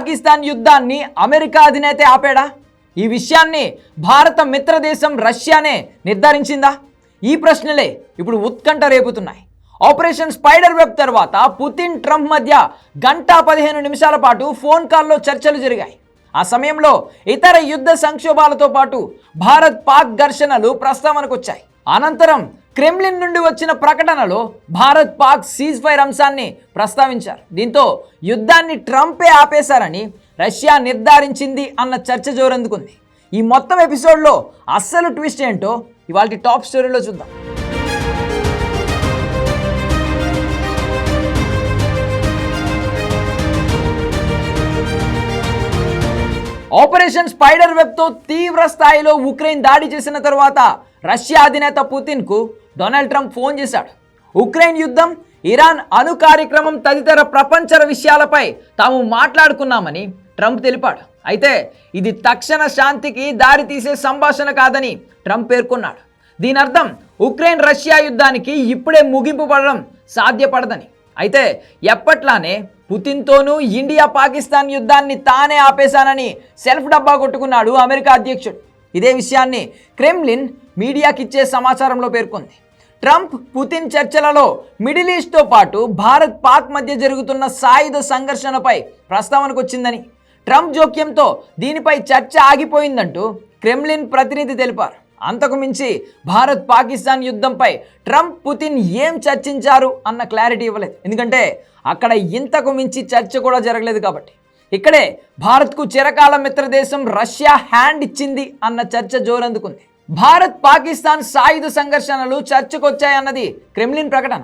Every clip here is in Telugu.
పాకిస్తాన్ యుద్ధాన్ని అమెరికా అధినేత ఆపాడా? ఈ విషయాన్ని భారత మిత్రదేశం రష్యానే నిర్ధారించిందా? ఈ ప్రశ్నలే ఇప్పుడు ఉత్కంఠ రేపుతున్నాయి. ఆపరేషన్ స్పైడర్ వెబ్ తర్వాత పుతిన్ ట్రంప్ మధ్య గంట పదిహేను నిమిషాల పాటు ఫోన్ కాల్లో చర్చలు జరిగాయి. ఆ సమయంలో ఇతర యుద్ధ సంక్షోభాలతో పాటు భారత్ పాక్ ఘర్షణలు ప్రస్తావనకు వచ్చాయి అనంతరం క్రెమ్లిన్ నుండి వచ్చిన ప్రకటనలో భారత్ పాక్ సీజ్ ఫైర్ అంశాన్ని ప్రస్తావించారు. దీంతో యుద్ధాన్ని ట్రంపే ఆపేశారని రష్యా నిర్ధారించింది అన్న చర్చ జోరందుకుంది. ఈ మొత్తం ఎపిసోడ్లో అస్సలు ట్విస్ట్ ఏంటో ఇవాళ టాప్ స్టోరీలో చూద్దాం. ఆపరేషన్ స్పైడర్ వెబ్తో తీవ్ర స్థాయిలో ఉక్రెయిన్ దాడి చేసిన తర్వాత రష్యా అధినేత పుతిన్కు డొనాల్డ్ ట్రంప్ ఫోన్ చేశాడు. ఉక్రెయిన్ యుద్ధం ఇరాన్ అణు కార్యక్రమం తదితర ప్రపంచ విషయాలపై తాము మాట్లాడుకున్నామని ట్రంప్ తెలిపాడు. అయితే ఇది తక్షణ శాంతికి దారి తీసే సంభాషణ కాదని ట్రంప్ పేర్కొన్నాడు. దీని అర్థం ఉక్రెయిన్ రష్యా యుద్ధానికి ఇప్పుడే ముగింపు పడడం సాధ్యపడదని. అయితే ఎప్పట్లానే పుతిన్తోనూ ఇండియా పాకిస్తాన్ యుద్ధాన్ని తానే ఆపేశానని సెల్ఫ్ డబ్బా కొట్టుకున్నాడు అమెరికా అధ్యక్షుడు. ఇదే విషయాన్ని క్రెమ్లిన్ మీడియాకిచ్చే సమాచారంలో పేర్కొంది. ట్రంప్ పుతిన్ చర్చలలో మిడిల్ ఈస్ట్తో పాటు భారత్ పాక్ మధ్య జరుగుతున్న సాయుధ సంఘర్షణపై ప్రస్తావనకు వచ్చిందని ట్రంప్ జోక్యంతో దీనిపై చర్చ ఆగిపోయిందంటూ క్రెమ్లిన్ ప్రతినిధి తెలిపారు. అంతకు మించి భారత్ పాకిస్తాన్ యుద్ధంపై ట్రంప్ పుతిన్ ఏం చర్చించారు అన్న క్లారిటీ ఇవ్వలేదు. ఎందుకంటే అక్కడ ఇంతకు మించి చర్చ కూడా జరగలేదు కాబట్టి. ఇక్కడే భారత్కు చిరకాల మిత్రదేశం రష్యా హ్యాండ్ ఇచ్చింది అన్న చర్చ జోరందుకుంది. భారత్ పాకిస్తాన్ సాయుధ సంఘర్షణలు చర్చకొచ్చాయన్నది క్రెమ్లిన్ ప్రకటన.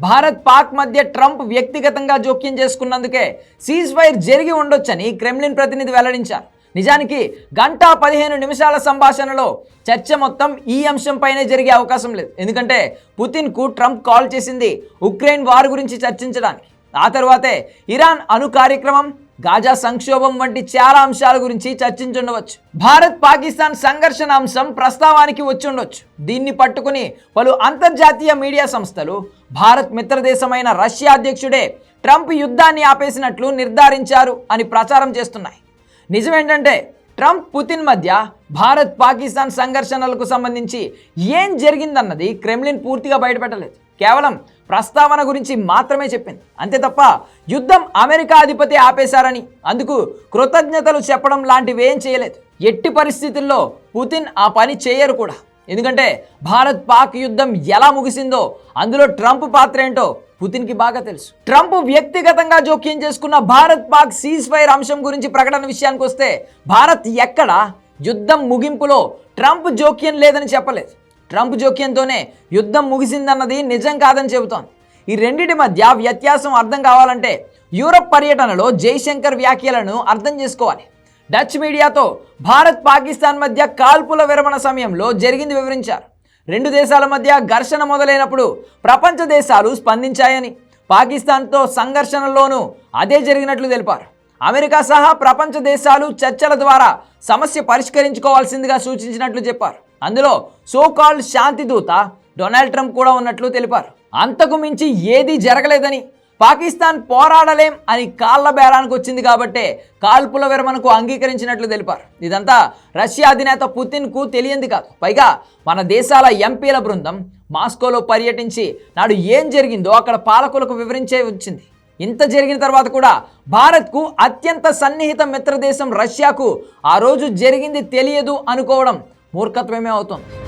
భారత్ పాక్ మధ్య ట్రంప్ వ్యక్తిగతంగా జోక్యం చేసుకున్నందుకే సీజ్ ఫైర్ జరిగి ఉండొచ్చని క్రెమ్లిన్ ప్రతినిధి వెల్లడించారు. నిజానికి గంటా పదిహేను నిమిషాల సంభాషణలో చర్చ మొత్తం ఈ అంశంపైనే జరిగే అవకాశం లేదు. ఎందుకంటే పుతిన్కు ట్రంప్ కాల్ చేసింది ఉక్రెయిన్ వార్ గురించి చర్చించడానికి. ఆ తర్వాతే ఇరాన్ అణు కార్యక్రమం గాజా సంక్షోభం వంటి చాలా అంశాల గురించి చర్చించుండవచ్చు. భారత్ పాకిస్తాన్ సంఘర్షణ అంశం ప్రస్తావానికి వచ్చి దీన్ని పట్టుకుని పలు అంతర్జాతీయ మీడియా సంస్థలు భారత్ మిత్రదేశమైన రష్యా అధ్యక్షుడే ట్రంప్ యుద్ధాన్ని ఆపేసినట్లు నిర్ధారించారు అని ప్రచారం చేస్తున్నాయి. నిజమేంటంటే ట్రంప్ పుతిన్ మధ్య భారత్ పాకిస్తాన్ సంఘర్షణలకు సంబంధించి ఏం జరిగిందన్నది క్రెమ్లిన్ పూర్తిగా బయటపెట్టలేదు. కేవలం ప్రస్తావన గురించి మాత్రమే చెప్పింది. అంతే తప్ప యుద్ధం అమెరికా అధిపతి ఆపేశారని అందుకు కృతజ్ఞతలు చెప్పడం లాంటివి ఏం చేయలేదు. ఎట్టి పరిస్థితుల్లో పుతిన్ ఆ పని చేయరు కూడా. ఎందుకంటే భారత్ పాక్ యుద్ధం ఎలా ముగిసిందో అందులో ట్రంప్ పాత్ర ఏంటో పుతిన్కి బాగా తెలుసు. ట్రంప్ వ్యక్తిగతంగా జోక్యం చేసుకున్న భారత్ పాక్ సీజ్ ఫైర్ అంశం గురించి ప్రకటన విషయానికి వస్తే భారత్ ఎక్కడ యుద్ధం ముగింపులో ట్రంప్ జోక్యం లేదని చెప్పలేదు. ట్రంప్ జోక్యంతోనే యుద్ధం ముగిసిందన్నది నిజం కాదని చెబుతోంది. ఈ రెండిటి మధ్య వ్యత్యాసం అర్థం కావాలంటే యూరప్ పర్యటనలో జైశంకర్ వ్యాఖ్యలను అర్థం చేసుకోవాలి. డచ్ మీడియాతో భారత్ పాకిస్తాన్ మధ్య కాల్పుల విరమణ సమయంలో జరిగింది వివరించారు. రెండు దేశాల మధ్య ఘర్షణ మొదలైనప్పుడు ప్రపంచ దేశాలు స్పందించాయని పాకిస్తాన్తో సంఘర్షణలోనూ అదే జరిగినట్లు తెలిపారు. అమెరికా సహా ప్రపంచ దేశాలు చర్చల ద్వారా సమస్య పరిష్కరించుకోవాల్సిందిగా సూచించినట్లు చెప్పారు. అందులో సోకాల్డ్ శాంతి దూత డొనాల్డ్ ట్రంప్ కూడా ఉన్నట్లు తెలిపారు. అంతకు మించి ఏదీ జరగలేదని పాకిస్తాన్ పోరాడలేం అని కాళ్ళ బేరానికి వచ్చింది కాబట్టే కాల్పుల విరమణకు అంగీకరించినట్లు తెలిపారు. ఇదంతా రష్యా అధినేత పుతిన్కు తెలియంది కాదు. పైగా మన దేశాల ఎంపీల బృందం మాస్కోలో పర్యటించి నాడు ఏం జరిగిందో అక్కడ పాలకులకు వివరించే వచ్చింది. ఇంత జరిగిన తర్వాత కూడా భారత్కు అత్యంత సన్నిహిత మిత్రదేశం రష్యాకు ఆ రోజు జరిగింది తెలియదు అనుకోవడం మూర్ఖత్వమే అవుతుంది.